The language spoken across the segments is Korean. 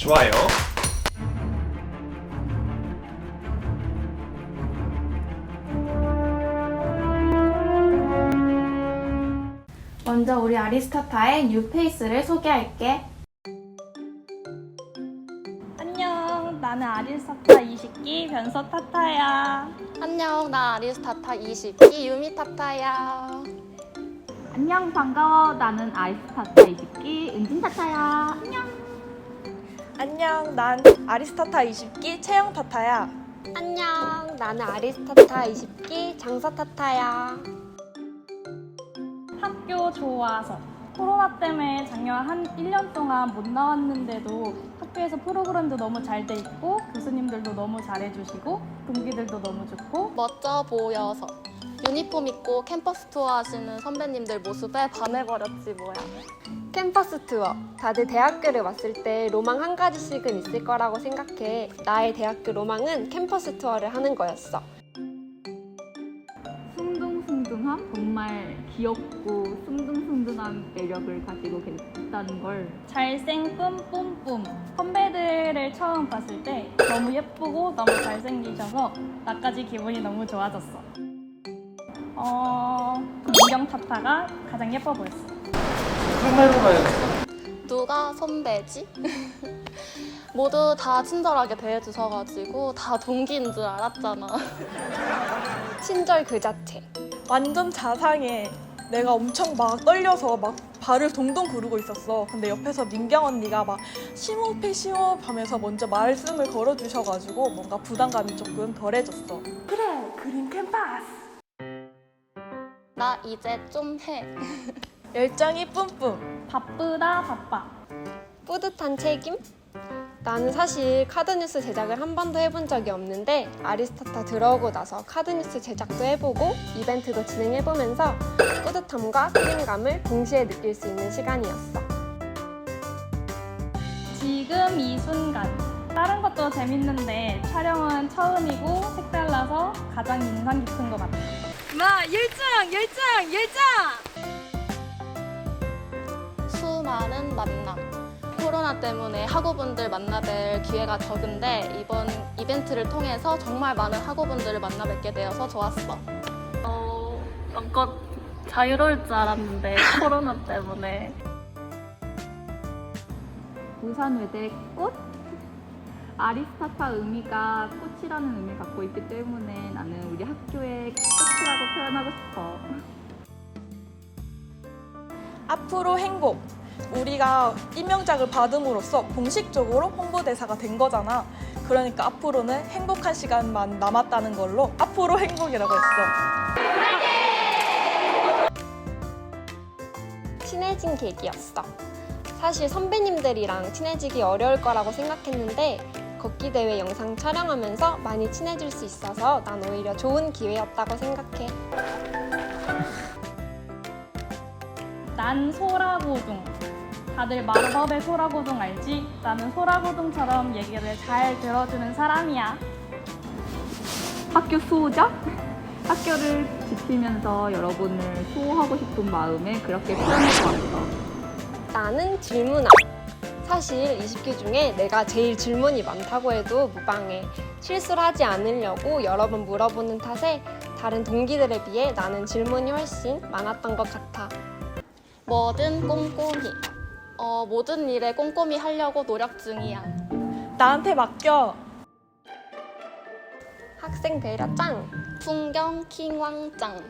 좋아요. 먼저 우리 아리스타타의 뉴페이스를 소개할게. 안녕, 나는 아리스타타 20기 변서 타타야. 안녕, 나 아리스타타 20기 유미타타야. 안녕 반가워 나는 아이스타타 이집기 은진타타야 안녕 안녕, 난 아리스타타 20기 채영 타타야. 안녕, 나는 아리스타타 20기 장사타타야. 학교 좋아서. 코로나 때문에 작년 한 1년 동안 못 나왔는데도 학교에서 프로그램도 너무 잘 돼 있고 교수님들도 너무 잘해주시고 동기들도 너무 좋고 멋져 보여서. 유니폼 입고 캠퍼스 투어 하시는 선배님들 모습에 반해버렸지 뭐야. 캠퍼스 투어. 다들 대학교를 왔을 때 로망 한 가지씩은 있을 거라고 생각해. 나의 대학교 로망은 캠퍼스 투어를 하는 거였어. 숭둥숭둥함 정말 귀엽고 숭둥숭둥한 매력을 가지고 있다는 걸 잘생 뿜뿜뿜. 선배들을 처음 봤을 때 너무 예쁘고 너무 잘생기셔서 나까지 기분이 너무 좋아졌어. 어, 민경 타타가 가장 예뻐 보였어. 카메로 가야겠다. 누가 선배지? 모두 다 친절하게 대해주셔가지고 다 동기인 줄 알았잖아. 친절 그 자체. 완전 자상해. 내가 엄청 막 떨려서 막 발을 동동 구르고 있었어. 근데 옆에서 민경 언니가 막 심호흡해 심호흡 하면서 먼저 말씀을 걸어주셔가지고 뭔가 부담감이 조금 덜해졌어. 그래, 그린 캠퍼스. 나 이제 좀 해. 열정이 뿜뿜. 바쁘다 바빠. 뿌듯한 책임? 나는 사실 카드뉴스 제작을 한 번도 해본 적이 없는데 아리스타타 들어오고 나서 카드뉴스 제작도 해보고 이벤트도 진행해보면서 뿌듯함과 책임감을 동시에 느낄 수 있는 시간이었어. 지금 이 순간. 다른 것도 재밌는데 촬영은 처음이고 색달라서 가장 인상 깊은 것 같아. 수 많은 만남. 코로나 때문에 학우분들 만나뵐 기회가 적은데 이번 이벤트를 통해서 정말 많은 학우분들을 만나 뵙게 되어서 좋았어. 어, 마음껏 자유로울 줄 알았는데 코로나 때문에 부산 외대 꽃 아리스타타 의미가 꽃이라는 의미를 갖고 있기 때문에 나는 우리 학교의 꽃이라고 표현하고 싶어 앞으로 행복. 우리가 임명작을 받음으로써 공식적으로 홍보대사가 된 거잖아. 그러니까 앞으로는 행복한 시간만 남았다는 걸로 앞으로 행복이라고 했어. 친해진 계기였어. 사실 선배님들이랑 친해지기 어려울 거라고 생각했는데 걷기 대회 영상 촬영하면서 많이 친해질 수 있어서 난 오히려 좋은 기회였다고 생각해. 난 소라고둥. 다들 마법의 소라고둥 알지? 나는 소라고둥처럼 얘기를 잘 들어주는 사람이야. 학교 수호자 학교를 지키면서 여러분을 수호하고 싶은 마음에 그렇게 표현해서 왔어 나는 질문아. 사실 20기 중에 내가 제일 질문이 많다고 해도 무방해. 실수를 하지 않으려고 여러 번 물어보는 탓에 다른 동기들에 비해 나는 질문이 훨씬 많았던 것 같아. 뭐든 꼼꼼히. 어, 모든 일에 꼼꼼히 하려고 노력 중이야. 나한테 맡겨. 학생 배려 짱. 풍경 킹왕짱.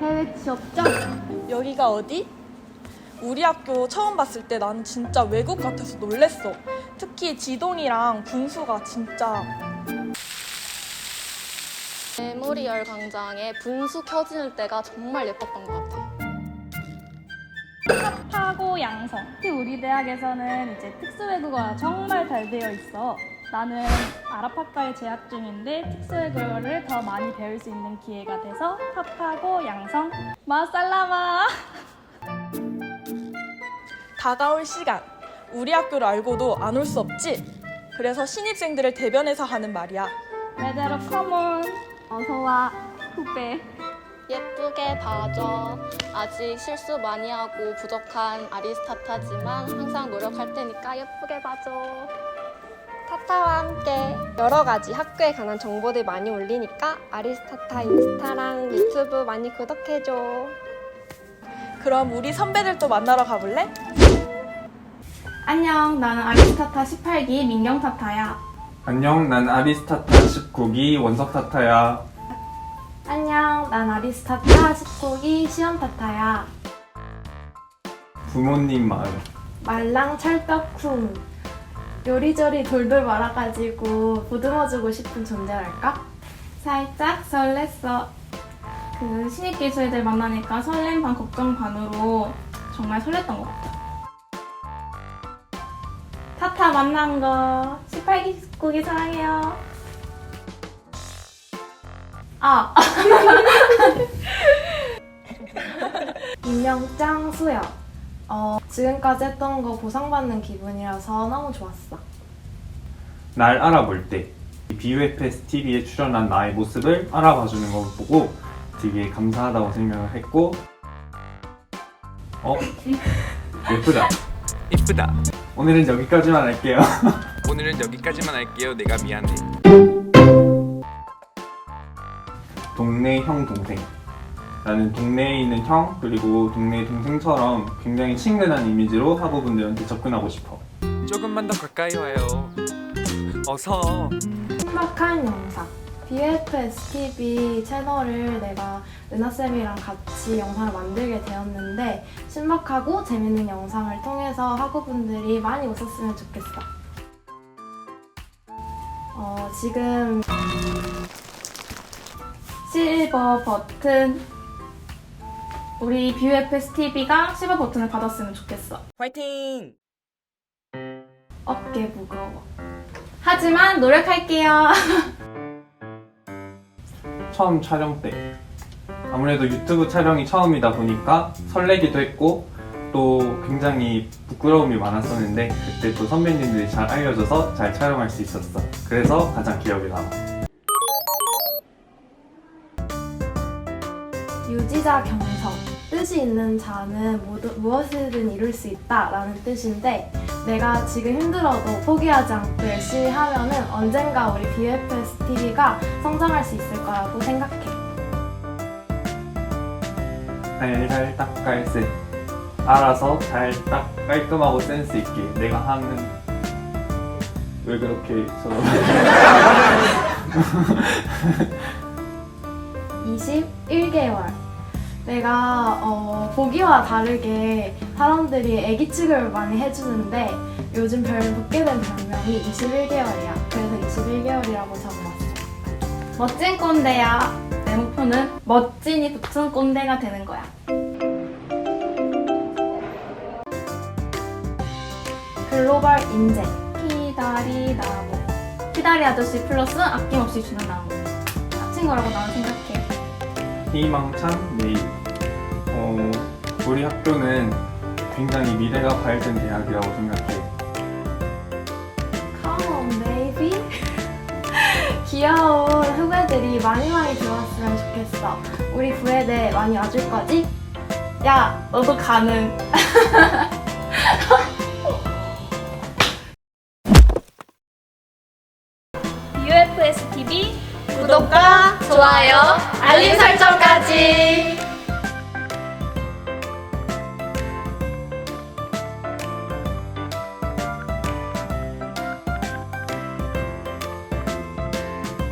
해외 취업장 여기가 어디? 우리 학교 처음 봤을 때 나는 진짜 외국 같아서 놀랬어. 특히 지동이랑 분수가 진짜 메모리얼 광장에 분수 켜지는 때가 정말 예뻤던 것 같아. 팝하고 양성. 특히 우리 대학에서는 이제 특수외국어가 정말 잘 되어 있어. 나는 아랍학과에 재학 중인데 특수외국어를 더 많이 배울 수 있는 기회가 돼서 팝하고 양성. 마살라마. 다가올 시간. 우리 학교를 알고도 안 올 수 없지? 그래서 신입생들을 대변해서 하는 말이야. 제대로 컴온. 어서 와 후배 예쁘게 봐줘. 아직 실수 많이 하고 부족한 아리스타타지만 항상 노력할 테니까 예쁘게 봐줘. 타타와 함께 여러 가지 학교에 관한 정보들 많이 올리니까 아리스타타 인스타랑 유튜브 많이 구독해줘. 그럼 우리 선배들도 만나러 가볼래? 안녕, 나는 아리스타타 18기 민경타타야. 안녕, 난 아리스타타 19기 원석타타야. 난 아리스타타 19기 시연타타야. 부모님 마을. 말랑 찰떡쿵. 요리조리 돌돌 말아가지고 보듬어주고 싶은 존재랄까? 살짝 설렜어. 그 신입 기수애들 만나니까 설렘 반 걱정 반으로 정말 설렜던 것 같아. 타타 만난 거 18기 19기 사랑해요. 아. 임명장 수여. 어, 지금까지 했던 거 보상받는 기분이라서 너무 좋았어. 날 알아볼 때 BUFS TV에 출연한 나의 모습을 알아봐 주는 걸 보고 되게 감사하다고 생각을 했고 어? 예쁘다. 이쁘다. 오늘은 여기까지만 할게요. 오늘은 여기까지만 할게요. 내가 미안해. 동네 형 동생. 나는 동네에 있는 형 그리고 동네 동생처럼 굉장히 친근한 이미지로 학우분들한테 접근하고 싶어. 조금만 더 가까이 와요. 어서. 신박한 영상. BFS TV 채널을 내가 은하쌤이랑 같이 영상을 만들게 되었는데 신박하고 재밌는 영상을 통해서 학우분들이 많이 웃었으면 좋겠어. 어, 지금 실버 버튼 우리 BFS TV가 실버 버튼을 받았으면 좋겠어. 화이팅! 어깨 무거워. 하지만 노력할게요. 처음 촬영 때 아무래도 유튜브 촬영이 처음이다 보니까 설레기도 했고 또 굉장히 부끄러움이 많았었는데 그때 또 선배님들이 잘 알려줘서 잘 촬영할 수 있었어. 그래서 가장 기억에 남아. 유지자 경성 뜻이 있는 자는 모두, 무엇이든 이룰 수 있다 라는 뜻인데 내가 지금 힘들어도 포기하지 않고 열심히 하면은 언젠가 우리 BFS TV가 성장할 수 있을 거라고 생각해. 살살 깔센 알아서 잘딱 깔끔하고 센스 있게 내가 하는 왜 그렇게 저러 21개월. 내가 어, 보기와 다르게 사람들이 애기 취급을 많이 해주는데 요즘 별 붙게 된 별명이 21개월이야. 그래서 21개월이라고 적어봤어. 멋진 꼰대야. 내 목표는 멋진이 붙은 꼰대가 되는 거야. 글로벌 인재. 키다리 나무. 키다리 아저씨 플러스 아낌없이 주는 나무. 친구라고 나는 생각해. 희망찬 내일 어, 우리 학교는 굉장히 미래가 밝은 대학이라고 생각해 Come on, baby. 귀여운 후배들이 많이 많이 들어왔으면 좋겠어. 우리 부회대 많이 와줄 거지? 야, 너도 가능. UFS TV 구독과 좋아요, 알림 설정까지.